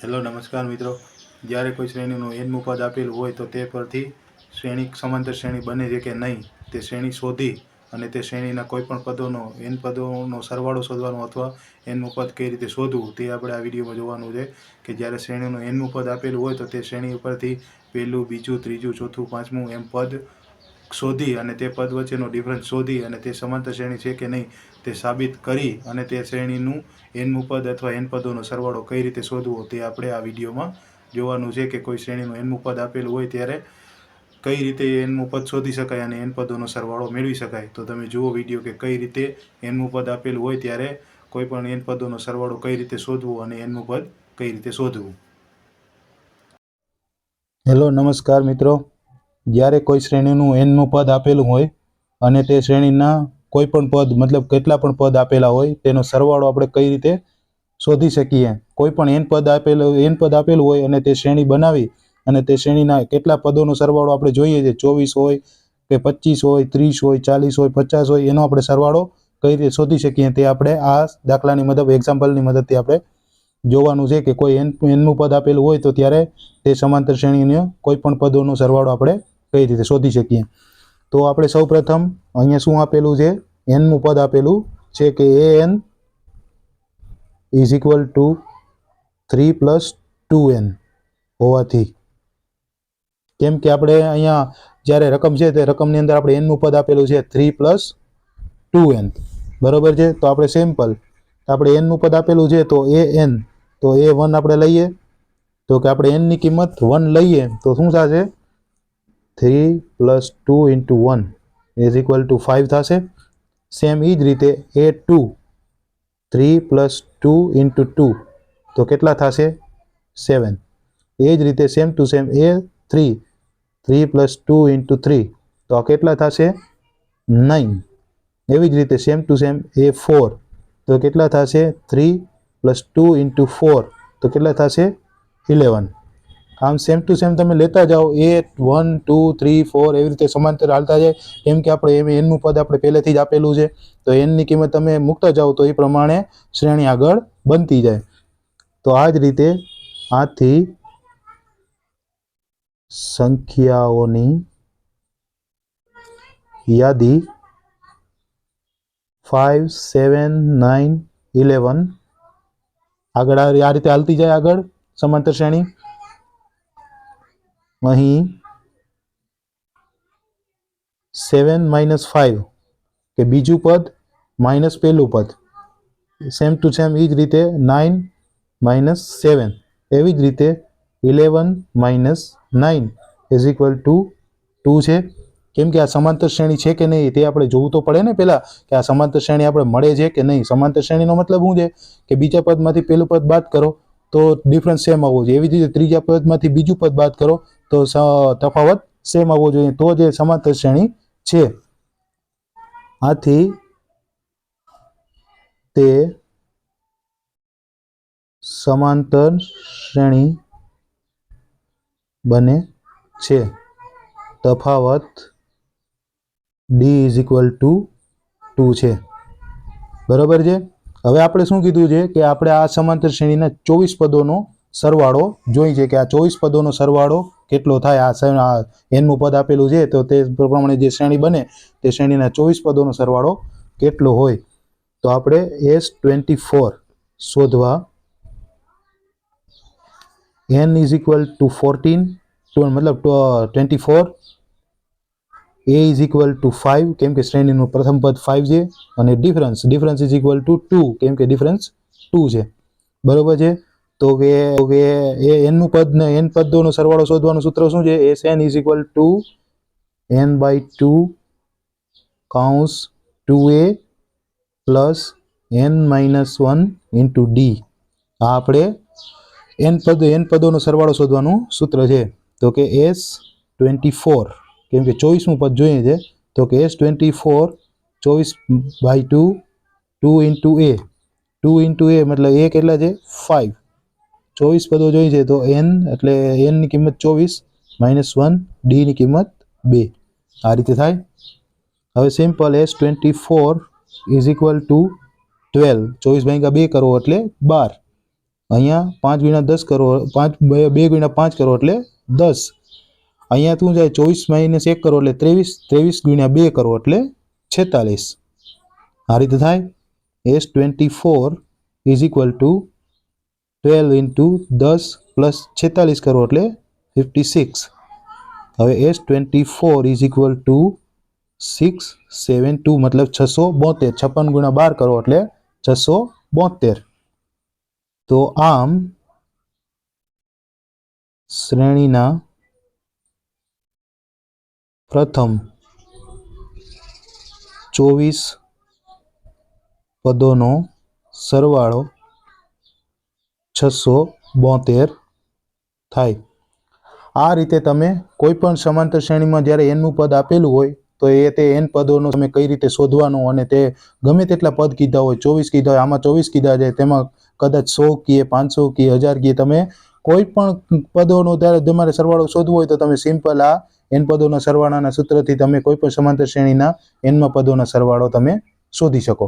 Hello, નમસ્કાર મિત્રો. જ્યારે કોઈ શ્રેણીનું એનમું પદ આપેલું હોય તો તે પરથી શ્રેણી સમાંતર શ્રેણી બને છે કે નહીં, તે શ્રેણી શોધી અને તે શ્રેણીના કોઈપણ પદોનો, એન પદોનો સરવાળો શોધવાનો અથવા એનનું પદ કઈ રીતે શોધવું તે આપણે આ વિડીયોમાં જોવાનું છે કે જ્યારે શ્રેણીનું એનમું પદ આપેલું હોય તો તે શ્રેણી ઉપરથી પહેલું, બીજું, ત્રીજું, ચોથું, પાંચમું એમ પદ શોધી અને તે પદ વચ્ચેનો ડિફરન્સ શોધી અને તે સમાંતર શ્રેણી છે કે નહીં તે સાબિત કરી અને તે શ્રેણીનું એનમું પદ અથવા એન પદોનો સરવાળો કઈ રીતે શોધવો તે આપણે આ વિડીયોમાં જોવાનું છે કે કોઈ શ્રેણીનું એનમું પદ આપેલું હોય ત્યારે કઈ રીતે એનમું પદ શોધી શકાય અને એન પદોનો સરવાળો મેળવી શકાય. તો તમે જુઓ વીડિયો કે કઈ રીતે એનમું પદ આપેલું હોય ત્યારે કોઈ પણ એન પદોનો સરવાળો કઈ રીતે શોધવો અને એનનું પદ કઈ રીતે શોધવું. હેલો, નમસ્કાર મિત્રો. જ્યારે કોઈ શ્રેણીનું એનનું પદ આપેલું હોય અને તે શ્રેણીના કોઈ પણ પદ, મતલબ કેટલા પણ પદ આપેલા હોય, તેનો સરવાળો આપણે કઈ રીતે શોધી શકીએ? કોઈ પણ એન પદ આપેલું એન પદ આપેલું હોય અને તે શ્રેણી બનાવી અને તે શ્રેણીના કેટલા પદોનો સરવાળો આપણે જોઈએ છે? ચોવીસ હોય કે પચીસ હોય, ત્રીસ હોય, ચાલીસ હોય, પચાસ હોય, એનો આપણે સરવાળો કઈ રીતે શોધી શકીએ? તે આપણે આ દાખલાની મદદ એક્ઝામ્પલની મદદથી આપણે જોવાનું છે કે કોઈ એન એનનું પદ આપેલું હોય તો ત્યારે તે સમાંતર શ્રેણીનો કોઈ પણ પદોનો સરવાળો આપણે કઈ રીતે શોધી શકીએ. તો આપણે સૌપ્રથમ અહીંયા શું આપેલું છે? એનનું પદ આપેલું છે કે a n is equal to three plus two n હોવાથી. કેમ કે આપણે અહીંયા જ્યારે રકમ છે તે રકમની અંદર આપણે એનનું પદ આપેલું છે થ્રી પ્લસ ટુ એન બરોબર છે? તો આપણે સિમ્પલ આપણે એનનું પદ આપેલું છે તો એ એન તો એ વન આપણે લઈએ. તો કે આપણે એનની કિંમત વન લઈએ, તો શું થશે? Three plus two into one is equal to five થશે સેમ એ જ રીતે a two three plus two into two તો કેટલા થશે સેવન એ જ રીતે same to same a three three plus two into three તો આ કેટલા થશે નાઇન એવી જ રીતે same to same a four તો કેટલા થશે three plus two into four તો કેટલા થશે ઇલેવન આમ સેમ ટુ સેમ તમે લેતા જાઓ, a one two three four એવી રીતે સમાંતર હાલતા જાય. કેમ કે આપણે એમ એનનું પદ આપણે પહેલેથી જ આપેલું છે. તો એનની કિંમત તમે મૂકતા જાઓ તો એ પ્રમાણે શ્રેણી આગળ બનતી જાય. તો આ જ રીતે આથી સંખ્યાઓની યાદી ફાઇવ સેવન નાઇન ઇલેવન આગળ આ રીતે હાલતી જાય આગળ સમાંતર શ્રેણી. અહીં સેવન માઇનસ ફાઇવ કે બીજું પદ માઇનસ પહેલું પદ. સેમ ટુ સેમ એ જ રીતે નાઇન માઇનસ સેવન એવી જ રીતે eleven minus nine is equal to two છે. કેમ કે આ સમાંતર શ્રેણી છે કે નહીં તે આપણે જોવું તો પડે ને પહેલાં કે આ સમાંતર શ્રેણી આપણે મળે છે કે નહીં? સમાંતર શ્રેણીનો મતલબ શું છે? કે બીજા પદમાંથી પહેલું પદ બાદ કરો. તો ડિફરન્સ સેમ આવવો જોઈએ. એવી જ રીતે ત્રીજા પદમાંથી બીજું પદ બાદ કરો, તો તફાવત સેમ આવવો જોઈએ. તો જે સમાંતર શ્રેણી છે, આથી તે સમાંતર શ્રેણી બને છે. તફાવત d is equal to two છે. બરાબર છે? હવે આપણે શું કીધું છે કે આપણે આ સમાંતર શ્રેણીના ચોવીસ પદોનો સરવાળો જોઈ છે કે આ ચોવીસ પદોનો સરવાળો કેટલો થાય? આ એનનું પદ આપેલું છે, તો તે પ્રમાણે જે શ્રેણી બને, તે શ્રેણીના ચોવીસ પદોનો સરવાળો કેટલો હોય? તો આપણે એસ ટ્વેન્ટી ફોર શોધવા. N is equal to fourteen મતલબ twenty four a is equal to five કેમ કે શ્રેણીનું પ્રથમ પદ ફાઇવ છે, અને difference difference is equal to two કેમ કે ડિફરન્સ ટુ છે. બરોબર છે? તો કે કે એ એનનું પદ ને એન પદોનો સરવાળો શોધવાનું સૂત્ર શું છે? S n is equal to n by two counts two a plus n minus one into d આ આપણે એન પદ એન પદોનો સરવાળો શોધવાનું સૂત્ર છે. તો કે એસ ટ્વેન્ટી ફોર કેમ કે ચોવીસમું પદ જોઈએ છે, તો કે એસ ટ્વેન્ટી ફોર ચોવીસ by two two into a two into a મતલબ એ કેટલા છે? ફાઇવ ચોવીસ પદો જોઈએ છે, તો એન એટલે એનની કિંમત ચોવીસ માઇનસ વન ડીની કિંમત બે. આ રીતે થાય. હવે simple S twenty four is equal to twelve ચોવીસ ભાગ્યા બે કરો એટલે બાર. અહીંયા પાંચ ગુણ્યા દસ કરો, પાંચ બે બે ગુણ્યા પાંચ કરો એટલે દસ. અહીંયા શું જાય ચોવીસ માઇનસ એક કરો એટલે ત્રેવીસ ત્રેવીસ ગુણ્યા બે કરો એટલે છેતાલીસ. આ રીતે થાય. S twenty four is equal to twelve into દસ પ્લસ છેતાલીસ કરો એટલે ફિફ્ટી સિક્સ હવે S twenty four is equal to six seven two મતલબ છસો બોતેર. છપ્પન ગુણ્યા બાર કરો એટલે છસો બોતેર. તો આમ શ્રેણીના પ્રથમ ચોવીસ પદોનો સરવાળો છસો બોતેર થાય. આ રીતે તમે કોઈ પણ સમાંતર શ્રેણીમાં જ્યારે એનનું પદ આપેલું હોય, તો એ તે એન પદોનો તમે કઈ રીતે શોધવાનું અને તે ગમે તેટલા પદ કીધા હોય, ચોવીસ કીધા હોય, આમાં ચોવીસ કીધા છે તેમાં કદાચ સો કીએ, પાંચસો કીએ, હજાર કીએ, તમે કોઈ પણ પદોનો તમારે સરવાળો શોધવો હોય તો તમે સિમ્પલ આ એન પદોના સરવાળાના સૂત્રથી તમે કોઈ પણ સમાંતર શ્રેણીના એનમાં પદોના સરવાળો તમે શોધી શકો.